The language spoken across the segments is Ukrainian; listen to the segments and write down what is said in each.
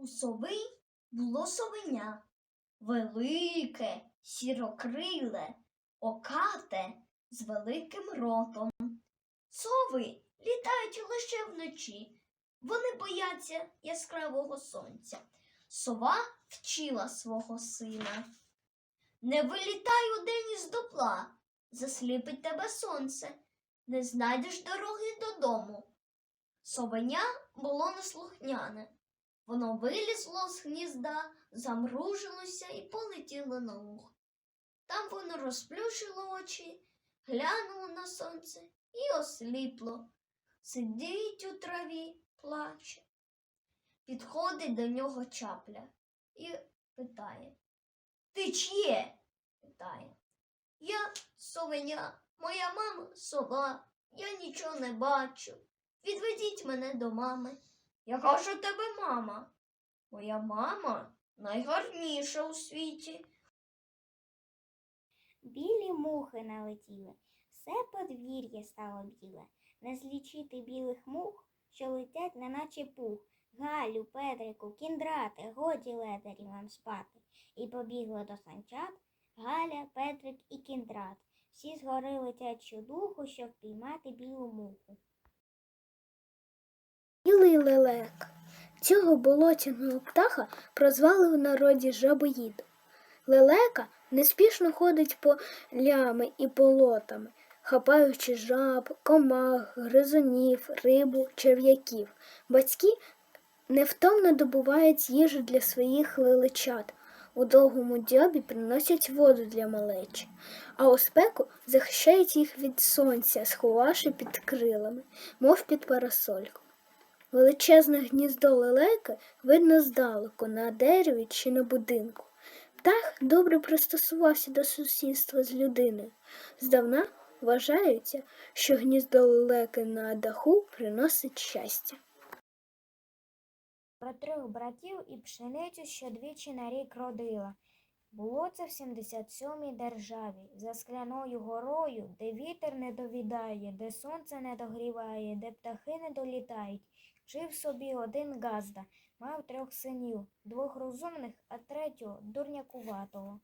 У сови було совеня. Велике, сірокриле, окате з великим ротом. Сови літають лише вночі. Вони бояться яскравого сонця. Сова вчила свого сина. Не вилітай удень із дупла, засліпить тебе сонце, не знайдеш дороги додому. Совеня було неслухняне. Воно вилізло з гнізда, замружилося і полетіло на луг. Там воно розплющило очі, глянуло на сонце і осліпло. Сидить у траві, плаче. Підходить до нього чапля і питає Ти чиє? питає. Я совеня, моя мама сова, я нічого не бачу. Відведіть мене до мами. Яка ж у тебе мама? Моя мама найгарніша у світі. Білі мухи налетіли, все подвір'я стало біле. Не злічити білих мух, що летять, неначе пух. Галю, Петрику, кіндрати, годі ледарі вам спати. І побігли до санчат Галя, Петрик і кіндрат. Всі згори летять щодуху, щоб піймати білу муху. Білий лелек. Цього болотяного птаха прозвали в народі жабоїдом. Лелека неспішно ходить по лями і болотами, хапаючи жаб, комах, гризунів, рибу, черв'яків. Батьки невтомно добувають їжу для своїх лелечат. У довгому дзьобі приносять воду для малечі, а у спеку захищають їх від сонця, сховавши під крилами, мов під парасольку. Величезне гніздо лелеки видно здалеку на дереві чи на будинку. Птах добре пристосувався до сусідства з людиною. Здавна вважається, що гніздо лелеки на даху приносить щастя. Про трьох братів і пшеницю, що двічі на рік родила. Було це в 77-й державі, за скляною горою, де вітер не довідає, де сонце не догріває, де птахи не долітають. Жив собі один газда, мав трьох синів, двох розумних, а третього дурнякуватого.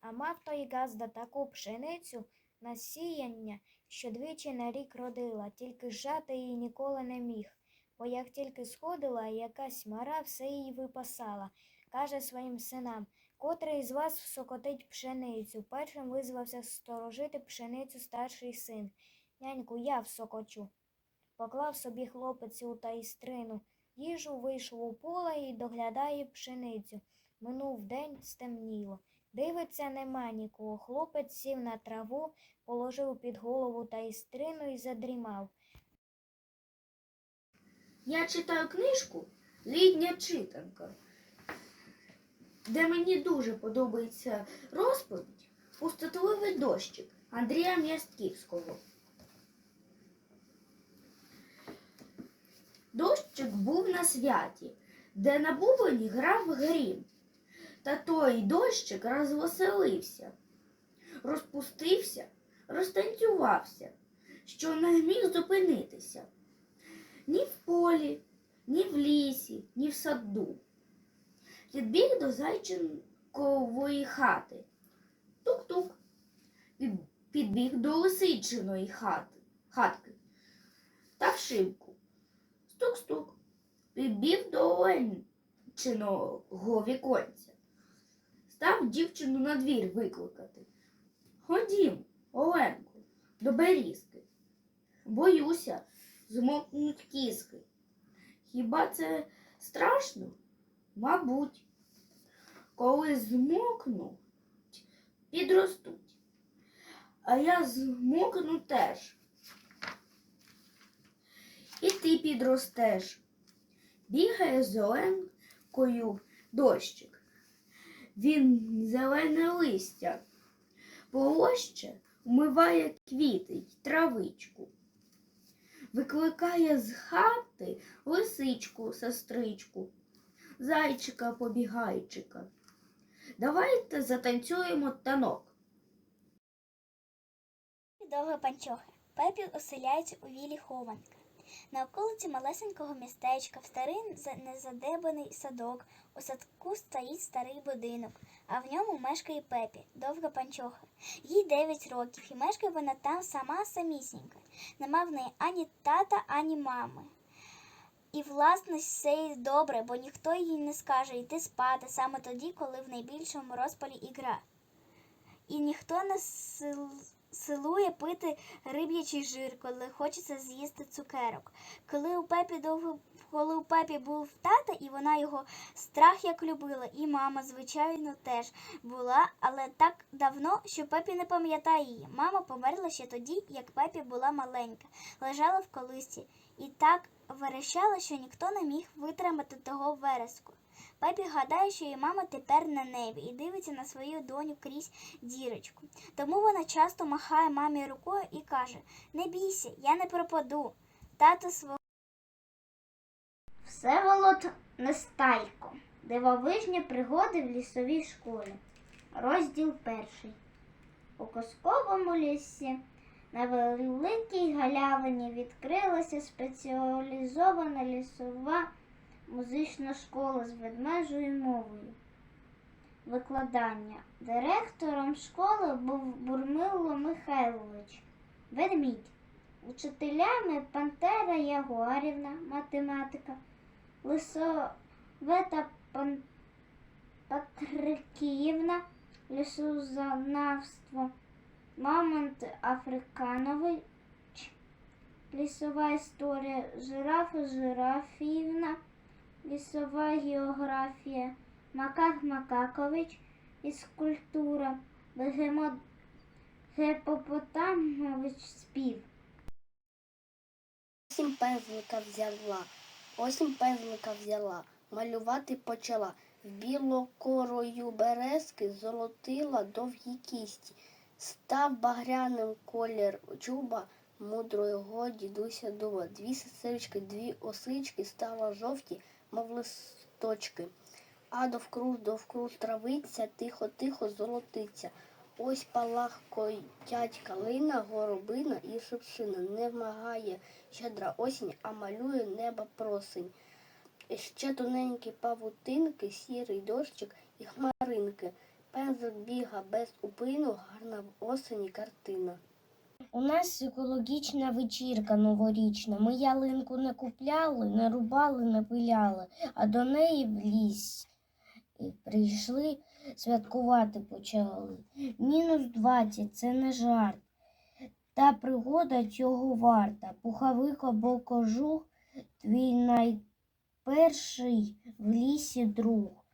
А мав той газда таку пшеницю на сіяння, що двічі на рік родила, тільки жати її ніколи не міг. Бо як тільки сходила, якась мара все її випасала. Каже своїм синам, котрий з вас всокотить пшеницю. Першим визвався сторожити пшеницю старший син. Няньку, я всокочу. Поклав собі хлопець у таїстрину. Їжу вийшов у поле і доглядає пшеницю. Минув день, стемніло. Дивиться, нема нікого. Хлопець сів на траву, положив під голову таїстрину і задрімав. Я читаю книжку Літня читанка, де мені дуже подобається розповідь Пустотливий дощик Андрія М'ястківського. Дощик був на святі, де на бубені грав грім. Та той дощик розвеселився, розпустився, розтанцювався, що не міг зупинитися ні в полі, ні в лісі, ні в саду. Підбіг до зайчинкової хати. Тук-тук. Підбіг до лисичиної хати, хатки. Та в шибку. Стук-стук. Підбіг до оленчиного віконця. Став дівчину на двір викликати. Ходім, Оленко, до берізки. Боюся, змокнуть кіски. Хіба це страшно? Мабуть, коли змокнуть, підростуть. А я змокну теж. І ти підростеш. Бігає зеленкою дощик. Він зелене листя, полоще вмиває квіти й травичку викликає з хати лисичку, сестричку, зайчика побігайчика. Давайте затанцюємо танок. Довго панчохи. Пепіл оселяється у вілі хованки. На околиці малесенького містечка, в старий незадебаний садок, у садку стоїть старий будинок, а в ньому мешкає Пепі, довга панчоха. Їй 9 років, і мешкає вона там сама самісінька. Нема в неї ані тата, ані мами. І, власне, все й добре, бо ніхто їй не скаже йти спати саме тоді, коли в найбільшому розпалі ігра. І ніхто не силує пити риб'ячий жир, коли хочеться з'їсти цукерок. Коли у Пепі довго коли у Пепі був тата, і вона його страх як любила, і мама, звичайно, теж була, але так давно, що Пепі не пам'ятає її. Мама померла ще тоді, як Пепі була маленька, лежала в колисці і так верещала, що ніхто не міг витримати того вереску. Пепі гадає, що її мама тепер на небі і дивиться на свою доню крізь дірочку. Тому вона часто махає мамі рукою і каже: Не бійся, я не пропаду. Тато свого. Всеволод Нестайко. Дивовижні пригоди в лісовій школі. Розділ перший. У казковому лісі на великій галявині відкрилася спеціалізована лісова музична школа з ведмежою мовою. Викладання. Директором школи був Бурмило Михайлович. Ведмідь. Учителями Пантера Ягуарівна, математика, Лисовета Пан... Патрикіївна, лісознавство, Мамонт Африканович, лісова історія, Жирафа Жирафіївна, лісова географія, Макак Макакович, фізкультура, Бегемот Гепопотамович спів. Осінь пензлика взяла, осінь пензлика взяла, малювати почала. В білокорою березки золотила довгі кісті. Став багряним колір чуба мудрого дідуся дуба. Дві сестрички, дві осички стала жовті, мов листочки. А довкруг, довкруг травиця, тихо-тихо золотиться. Ось палахкотять калина, горобина і шипшина. Не вмагає щедра осінь, а малює неба просень. І ще тоненькі павутинки, сірий дощик і хмаринки. Пензлик біга без упину, гарна в осені картина. У нас екологічна вечірка новорічна. Ми ялинку не купляли, не рубали, не пиляли, а до неї в ліс і прийшли святкувати почали. Мінус 20 це не жарт. Та пригода цього варта. Пуховик або кожух, твій найперший в лісі друг.